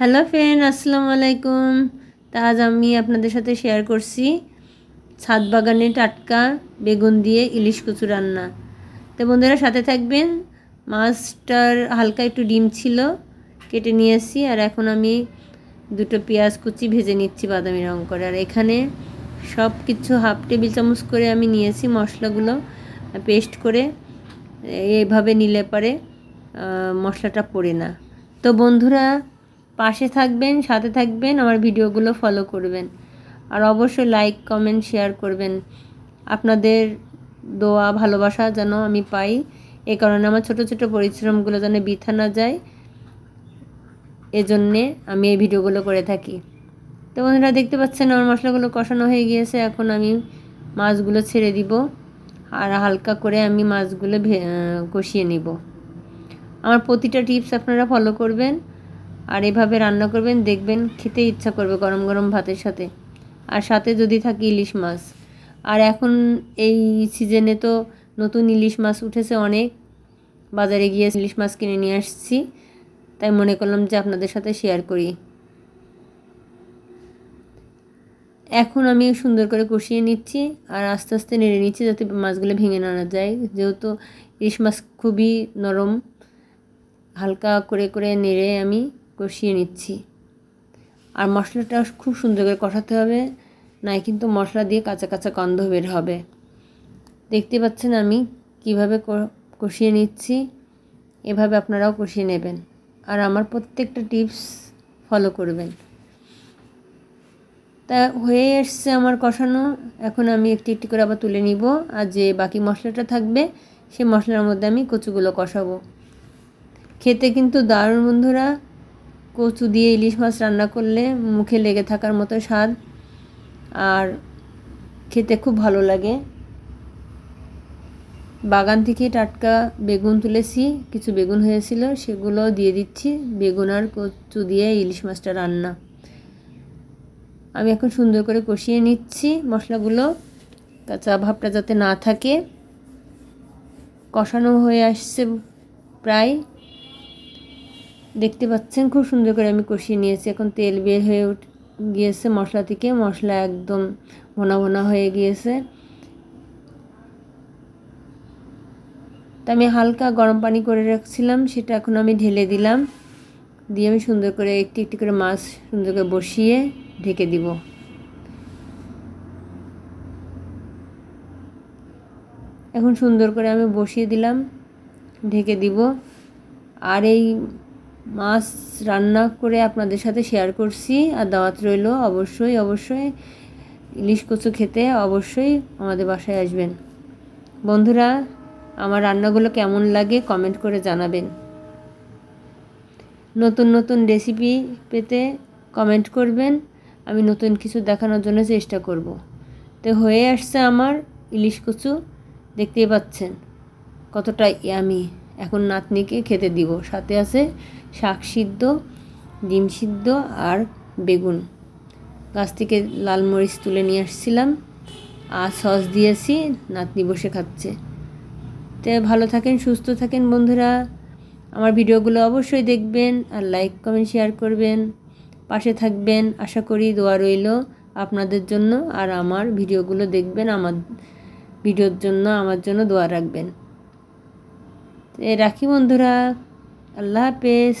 Hello friend, আসসালামু আলাইকুম। তা আজ আমি আপনাদের সাথে শেয়ার করছি ছাদ বাগানে টাটকা, বেগুন দিয়ে ইলিশ কচু রান্না। তো বন্ধুরা, সাথে থাকবেন। মাছটার হালকা একটু ডিম ছিল, কেটে নিয়েছি, আর এখন আমি দুটো পেঁয়াজ কুচি ভেজে নিচ্ছি বাদামি রঙ করে। আর এখানে সব কিছু হাফ টেবিল চামচ করে আমি নিয়েছি মশলাগুলো পেস্ট করে। এইভাবে নিলে পরে মশলাটা পড়ে না। তো বন্ধুরা পাশে থাকবেন, সাথে থাকবেন, আমার ভিডিওগুলো ফলো করবেন। আর অবশ্যই লাইক কমেন্ট শেয়ার করবেন। আপনাদের দোয়া, ভালোবাসা যেন আমি পাই। এই কারণে আমার ছোট ছোট পরিশ্রমগুলো যেন বৃথা না যায়। এজন্যে আমি এই ভিডিওগুলো করে থাকি। তো বন্ধুরা, দেখতে পাচ্ছেন আমার মশলাগুলো কষানো হয়ে গিয়েছে। এখন আমি মাছগুলো ছেড়ে দিব। আর হালকা করে আমি মাছগুলো কষিয়ে নিব। আমার প্রতিটা টিপস আপনারা ফলো করবেন। আর এভাবে রান্না করবেন, দেখবেন খেতে ইচ্ছা করবে গরম গরম ভাতের সাথে। আর সাথে যদি থাকে ইলিশ মাছ। আর এখন এই সিজনে তো নতুন ইলিশ মাছ উঠেছে অনেক। বাজারে গিয়ে ইলিশ মাছ কিনে নিয়ে আসছি। তাই মনে করলাম যে আপনাদের সাথে শেয়ার করি। এখন আমি সুন্দর করে কষিয়ে নিচ্ছি আর আস্তে আস্তে নেড়ে নিচ্ছি যাতে মাছগুলো ভেঙে না যায়। যেহেতু ইলিশ মাছ খুবই নরম, হালকা করে করে নেড়ে আমি কষিয়ে নিচ্ছি। আর মশলাটা খুব সুন্দর করে কষাতে হবে, নাই কিন্তু মশলা দিয়ে কাঁচা কাঁচা গন্ধ বের হবে। দেখতে পাচ্ছেন আমি কীভাবে কষিয়ে নিচ্ছি, এভাবে আপনারাও কষিয়ে নেবেন। আর আমার প্রত্যেকটা টিপস ফলো করবেন। তা হয়ে এসছে আমার কষানো, এখন আমি একটি একটি করে আবার তুলে নিব। আর যে বাকি মশলাটা থাকবে সেই মশলার মধ্যে আমি কচুগুলো কষাবো। খেতে কিন্তু দারুণ বন্ধুরা। কচু দিয়ে ইলিশ মাছ রান্না করলে মুখে লেগে থাকার মতো স্বাদ আর খেতে খুব ভালো লাগে। বাগান থেকে টাটকা বেগুন তুলেছি, কিছু বেগুন হয়েছিল সেগুলো দিয়ে দিচ্ছি, বেগুন আর কচু দিয়ে ইলিশ মাছটা রান্না। আমি এখন সুন্দর করে কষিয়ে নিচ্ছি মশলাগুলো, কাঁচা ভাবটা যাতে না থাকে। কষানো হয়ে আসছে প্রায়। দেখতে পাচ্ছেন, খুব সুন্দর করে আমি কষিয়ে নিয়েছি। এখন তেল বের হয়ে উঠ, গিয়েছে মশলা থেকে। মশলা একদম ভোনা ভোনা হয়ে গিয়েছে। তা আমি হালকা গরম পানি করে রাখছিলাম, সেটা এখন আমি ঢেলে দিলাম। দিয়ে আমি সুন্দর করে একটি একটি করে মাছ সুন্দর করে বসিয়ে ঢেকে দিব। এখন সুন্দর করে আমি বসিয়ে দিলাম, ঢেকে দিব। আর এই মাছ রান্না করে আপনাদের সাথে শেয়ার করছি আর দাওয়াত রইল অবশ্যই অবশ্যই ইলিশ কচু খেতে অবশ্যই আমাদের বাসায় আসবেন। বন্ধুরা, আমার রান্নাগুলো কেমন লাগে কমেন্ট করে জানাবেন। নতুন নতুন রেসিপি পেতে কমেন্ট করবেন। আমি নতুন কিছু দেখানোর জন্য চেষ্টা করব। তো হয়ে আসছে আমার ইলিশ কচু, দেখতেই পাচ্ছেন কতটা ইয়ামি এখন নাতনিকে খেতে দিব, সাথে আছে শাক সিদ্ধ ডিম সিদ্ধ আর বেগুন। গাছ থেকে লাল মরিচ তুলে নিয়ে আসছিলাম। আর সস দিয়েছি, নাতনি বসে খাচ্ছে। তো ভালো থাকেন, সুস্থ থাকেন বন্ধুরা। আমার ভিডিওগুলো অবশ্যই দেখবেন আর লাইক, কমেন্ট, শেয়ার করবেন। পাশে থাকবেন, আশা করি দোয়া রইল আপনাদের জন্য আর আমার ভিডিওগুলো দেখবেন, আমার ভিডিওর জন্য, আমার জন্য দোয়া রাখবেন। রাখি বন্ধুরা। আল্লাহ হাফেজ